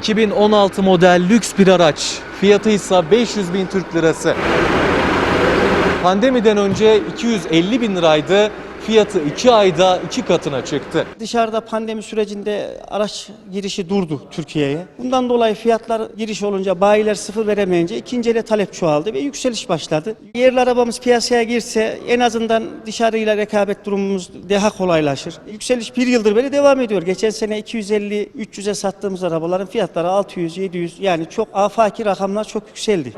2016 model lüks bir araç. Fiyatı ise 500 bin Türk lirası. Pandemiden önce 250 bin liraydı. Fiyatı 2 ayda 2 katına çıktı. Dışarıda pandemi sürecinde araç girişi durdu Türkiye'ye. Bundan dolayı fiyatlar giriş olunca bayiler sıfır veremeyince ikinci ele talep çoğaldı ve yükseliş başladı. Yerli arabamız piyasaya girse en azından dışarıyla rekabet durumumuz daha kolaylaşır. Yükseliş bir yıldır beri devam ediyor. Geçen sene 250-300'e sattığımız arabaların fiyatları 600-700 yani çok afaki rakamlar çok yükseldi.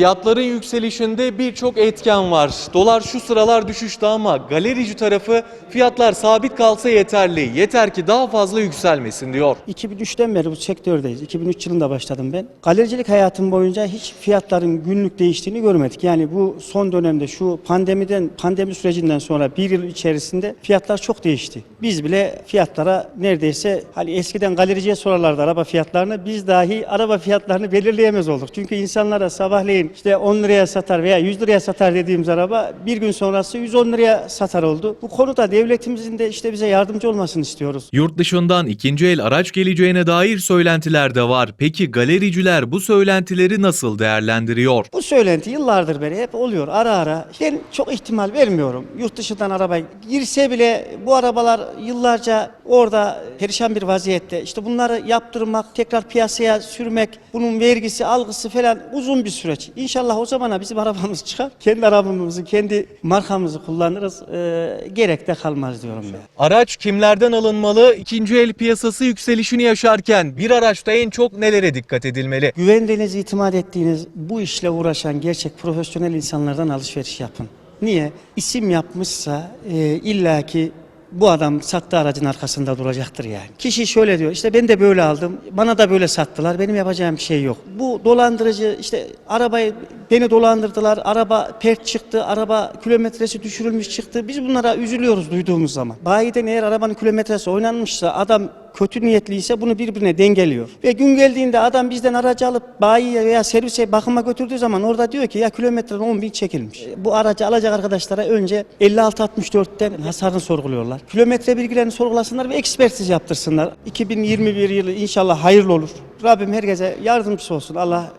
Fiyatların yükselişinde birçok etken var. Dolar şu sıralar düşüşte ama galerici tarafı fiyatlar sabit kalsa yeterli. Yeter ki daha fazla yükselmesin diyor. 2003'ten beri bu sektördeyiz. 2003 yılında başladım ben. Galericilik hayatım boyunca hiç fiyatların günlük değiştiğini görmedik. Yani bu son dönemde şu pandemiden, pandemi sürecinden sonra bir yıl içerisinde fiyatlar çok değişti. Biz bile fiyatlara neredeyse hani eskiden galericiye sorarlardı araba fiyatlarını. Biz dahi araba fiyatlarını belirleyemez olduk. Çünkü insanlara sabahleyin işte 10 liraya satar veya 100 liraya satar dediğimiz araba bir gün sonrası 110 liraya satar oldu. Bu konuda devletimizin de işte bize yardımcı olmasını istiyoruz. Yurt dışından ikinci el araç geleceğine dair söylentiler de var. Peki galericiler bu söylentileri nasıl değerlendiriyor? Bu söylenti yıllardır beri hep oluyor ara ara. Ben çok ihtimal vermiyorum. Yurt dışından araba girse bile bu arabalar yıllarca orada perişan bir vaziyette. İşte bunları yaptırmak, tekrar piyasaya sürmek, bunun vergisi, algısı falan uzun bir süreç. İnşallah o zamana bizim arabamız çıkar. Kendi arabamızı, kendi markamızı kullanırız. Ee, gerek de kalmaz diyorum ben. Araç kimlerden alınmalı? İkinci el piyasası yükselişini yaşarken bir araçta en çok nelere dikkat edilmeli? Güvendiğiniz, itimat ettiğiniz bu işle uğraşan gerçek profesyonel insanlardan alışveriş yapın. Niye? İsim yapmışsa e, illaki bu adam sattığı aracın arkasında duracaktır yani. Kişi şöyle diyor işte ben de böyle aldım bana da böyle sattılar benim yapacağım bir şey yok. Bu dolandırıcı işte arabayı beni dolandırdılar araba pert çıktı araba kilometresi düşürülmüş çıktı biz bunlara üzülüyoruz duyduğumuz zaman. Bayiden eğer arabanın kilometresi oynanmışsa adam kötü niyetliyse bunu birbirine dengeliyor. Ve gün geldiğinde adam bizden aracı alıp bayiye veya servise bakıma götürdüğü zaman orada diyor ki ya kilometreden 10 bin çekilmiş. E, Bu aracı alacak arkadaşlara önce 56-64'ten hasarını sorguluyorlar. Kilometre bilgilerini sorgulasınlar ve ekspertiz yaptırsınlar. 2021 yılı inşallah hayırlı olur. Rabbim herkese yardımcısı olsun. Allah